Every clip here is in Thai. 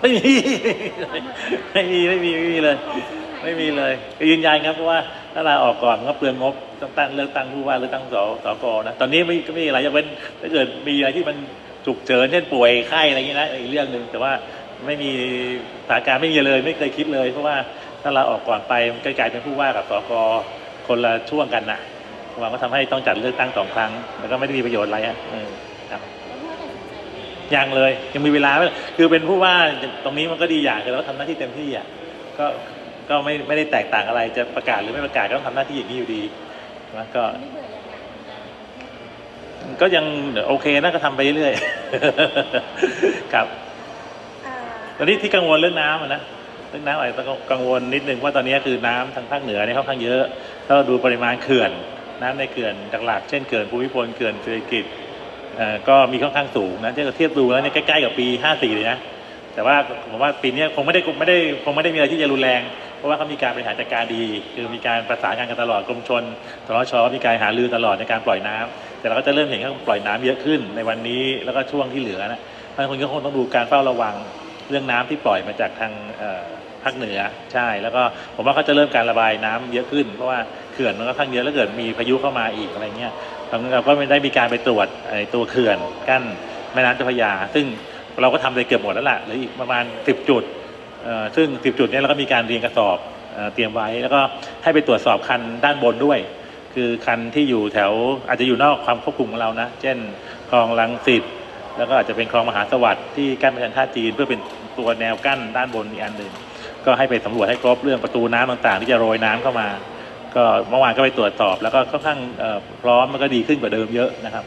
ไม่มี ไม่มีไม่มีไม่มีเลย ไม่มีเลยยืนยันครับเพราะว่าถ้าลาออกก่อนก็เปลืองงบต้องตั้งเลือกตั้งผู้ว่าหรือตั้งสสกนะตอนนี้ไม่ก็ไม่มีอะไรยกเว้นถ้าเกิดมีอะไรที่มันฉุกเฉินเช่นป่วยไข้อะไรอย่างนี้นะอีกเรื่องหนึ่งแต่ว่าไม่มีสถานการณ์ไม่มีเลย ไม่เคยคิดเลย เพราะว่าถ้าเราออกก่อนไปมันกลายเป็นผู้ว่ากับสกคนละช่วงกันนะมันก็ทำให้ต้องจัดเลือกตั้งสองครั้งแล้วก็ไม่ได้มีประโยชน์อะไรอะครับ ยังเลยยังมีเวลาไม่คือเป็นผู้ว่าตรงนี้มันก็ดีอย่างคือเราทำหน้าที่เต็มที่อะก็ก็ไม่ไม่ได้แตกต่างอะไรจะประกาศหรือไม่ประกาศก็ต้องทำหน้าที่อย่างนี้อยู่ดีนะก็ไม่เบื่ออย่างนั้นก็ยังโอเคนะก็ทำไปเรื่อยๆครับอ่าตอนนี้ที่กังวลเรื่องน้ำอะนะเรื่องน้ำอาจจะกังวลนิดนึงว่าตอนนี้คือน้ำทางภาคเหนือเนี่ยค่อนข้างเยอะ ถ้าเราดูปริมาณเขื่อน น้ำในเขื่อนหลักๆเช่นเขื่อนภูมิพลเขื่อนเศรษฐกิจเอ่อ ก็มีค่อนข้างสูงนะถ้าเทียบดูแล้วเนี่ยใกล้ๆกับปี 54 เลยนะ แต่ว่าผมว่าปีนี้คงไม่ได้ไม่ได้คงไม่ได้มีอะไรที่จะรุนแรง เพราะว่าเขามีการบริหารจัดการดี คือมีการประสานงานกันตลอดกรมชนสรชมีการหารือตลอดในการปล่อยน้ำแต่เราก็จะเริ่มเห็นเขาปล่อยน้ำเยอะขึ้นในวันนี้แล้วก็ช่วงที่เหลือนะท่านคนก็คงต้องดูการเฝ้าระวังเรื่องน้ำที่ปล่อยมาจากทางภาคเหนือใช่ แล้วก็ผมว่าเขาจะเริ่มการระบายน้ำเยอะขึ้น เพราะว่าเขื่อนมันก็ข้างเยอะแล้วเกิดมีพายุเข้ามาอีกอะไรเงี้ย เราก็ไม่ได้มีการไปตรวจไอ้ตัวเขื่อนกั้นแม่น้ำเจ้าพระยา ซึ่งเราก็ทำไปเกือบหมดแล้วล่ะเหลืออีกประมาณ 10 จุดซึ่ง 10 จุดนี้เราก็มีการเรียงกระสอบเตรียมไว้ แล้วก็ให้ไปตรวจสอบคันด้านบนด้วย คือคันที่อยู่แถวอาจจะอยู่นอกความควบคุมของเรานะ เช่นคลองลังสิตแล้วก็อาจจะเป็นคลองมหาสวัสดิ์ที่กั้นประชันท่าจีนเพื่อเป็นตัวแนวกั้นด้านบนอีกอันหนึ่งก็ให้ไปสำรวจให้ครบเรื่องประตูน้ำต่างๆ ที่จะโรยน้ำเข้ามา ก็เมื่อวานก็ไปตรวจสอบ แล้วก็ค่อนข้างเอ่อพร้อมมันก็ดีขึ้นกว่าเดิมเยอะนะครับ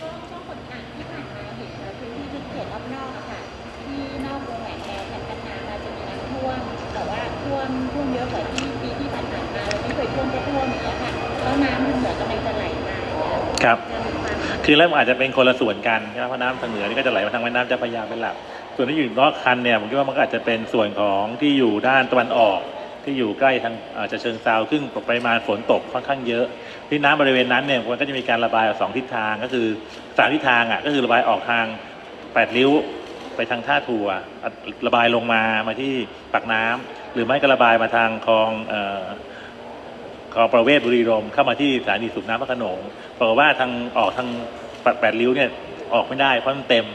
ช่วงช่วงฝนหนักที่ผ่านมาเห็นว่าพื้นที่ที่เขตรอบนอกอะค่ะที่นอกวงแหวนแนวคันกันนาเราจะมีน้ำท่วมแต่ว่าท่วมท่วมเยอะกว่าที่ปีที่ผ่านๆมาเราไม่เคยท่วมก็ท่วมอย่างเงี้ยค่ะแล้วน้ำมันเหมือนกำลังจะไหลมาอย่างเงี้ยครับจะมีความคือเริ่มอาจจะเป็นคนละส่วนกันใช่ไหมเพราะน้ำทางเหนือนี่ก็จะไหลมาทางแม่น้ำเจ้าพระยาเป็นหลัก ส่วนที่อยู่นอกคันเนี่ยผมคิดว่ามันก็อาจจะเป็นส่วนของที่อยู่ด้านตะวันออก ที่อยู่ใกล้ทางอาจจะเชิงซาวซึ่งปริมาณฝนตกค่อนข้างเยอะ ที่น้ำบริเวณนั้นเนี่ยมันก็จะมีการระบายออกสองทิศทางก็คือสามทิศทางอะก็คือระบายออกทางแปดริ้วไปทางท่าทัวระบายลงมามาที่ปากน้ำหรือไม่ก็ระบายมาทางคลองเอ่อคลองประเวศบุรีรมย์เข้ามาที่สถานีสูบน้ำพระโขนงปรากฏว่าทางออกทางแปดแปดริ้วเนี่ยออกไม่ได้เพราะมันเต็ม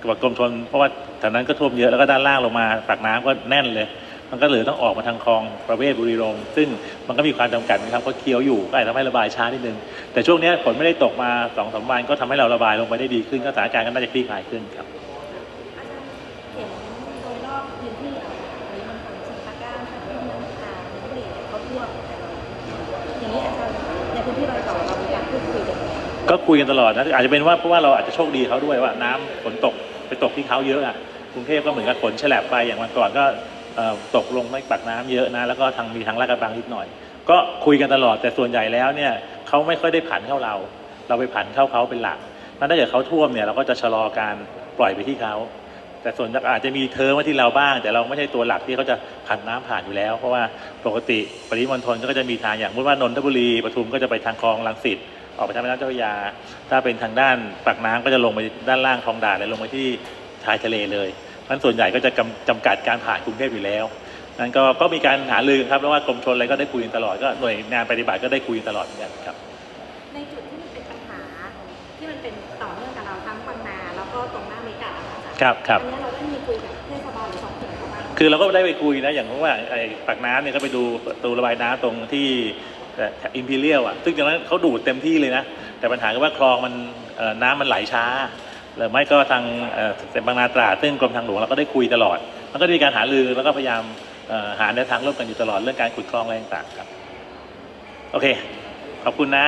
กับกรมชนเพราะว่าแถวนั้นก็ท่วมเยอะแล้วก็ด้านล่างลงมาปากน้ำก็แน่นเลย มันก็เหลือต้องออกมาทางคลองประเวศบุรีรมย์ซึ่งมันก็มีความจำกัดนะครับเพราะเคี้ยวอยู่ก็อาจจะทำให้ระบายช้านิดนึง แต่ช่วงนี้ฝนไม่ได้ตกมาสองสามวันก็ทำให้เราระบายลงไปได้ดีขึ้นก็สถานการณ์ก็น่าจะคลี่คลายขึ้นครับเห็นโดยรอบพื้นที่เราอันนี้มันฝั่งชิปาก้าฝั่งที่น้ำตาลน้ำบุรีเขาท่วมอย่างนี้อาจารย์ในพื้นที่รอยต่อเรามีการพูดคุยกันไหมก็คุยกันตลอดนะอาจจะเป็นว่าเพราะว่าเราอาจจะโชคดีเขาด้วยว่าน้ำฝนตกไปตกที่เขาเยอะอะกรุงเทพก็เหมือนกับฝนแฉลบไปอย่างวันก่อนก็ ตกลงไม่ปักน้ำเยอะนะ แล้วก็ทางมีทางลาดกระบังนิดหน่อย ก็คุยกันตลอดแต่ส่วนใหญ่แล้วเนี่ยเขาไม่ค่อยได้ผันเข้าเรา เราไปผันเข้าเขาเป็นหลักมันถ้าเกิดเขาท่วมเนี่ยเราก็จะชะลอการปล่อยไปที่เขาแต่ส่วนอาจจะมีเทอมมาที่เราบ้าง แต่เราไม่ใช่ตัวหลักที่เขาจะผันน้ำผ่านอยู่แล้ว เพราะว่าปกติปริมณฑลก็จะมีทางอย่างสมมติว่านนทบุรีปทุมก็จะไปทางคลองลังสิตออกไปทางแม่น้ำเจ้าพระยา ถ้าเป็นทางด้านปากน้ำก็จะลงไปด้านล่างคลองด่านเลยลงไปที่ชายทะเลเลย นั้นส่วนใหญ่ก็จะกำจำกัดการผ่านกรุงเทพอยู่แล้วนั้นก็ก็มีการหารือครับแล้วว่ากรมชนอะไรก็ได้คุยกันตลอดก็หน่วยงานปฏิบัติก็ได้คุยกันตลอดเหมือนกันครับ ในจุดที่มันเป็นปัญหาที่มันเป็นต่อเนื่องกับเราทั้งบางนาแล้วก็ตรงหน้าเมกาอะค่ะอาจารย์ครับครับอันนี้เราได้มีคุยกับเทศบาลหรือท้องถิ่นเขาบ้างคือเราก็ได้ไปคุยนะอย่างเพราะว่าไอ้ปากน้ำเนี่ยก็ไปดูประตูระบายน้ำตรงที่อิมพีเรียลอะซึ่งตรงนั้นเขาดูดเต็มที่เลยนะแต่ปัญหาคือว่าคลองมันเอ่อน้ำมันไหลช้า หรือไม่ก็ทางเอ่อเส้นบางนาตราดซึ่งกรมทางหลวงเราก็ได้คุยตลอด มันก็มีการหารือแล้วก็พยายามหาแนวทางร่วมกันอยู่ตลอดเรื่องการขุดคลองอะไรต่างๆครับ โอเค ขอบคุณนะ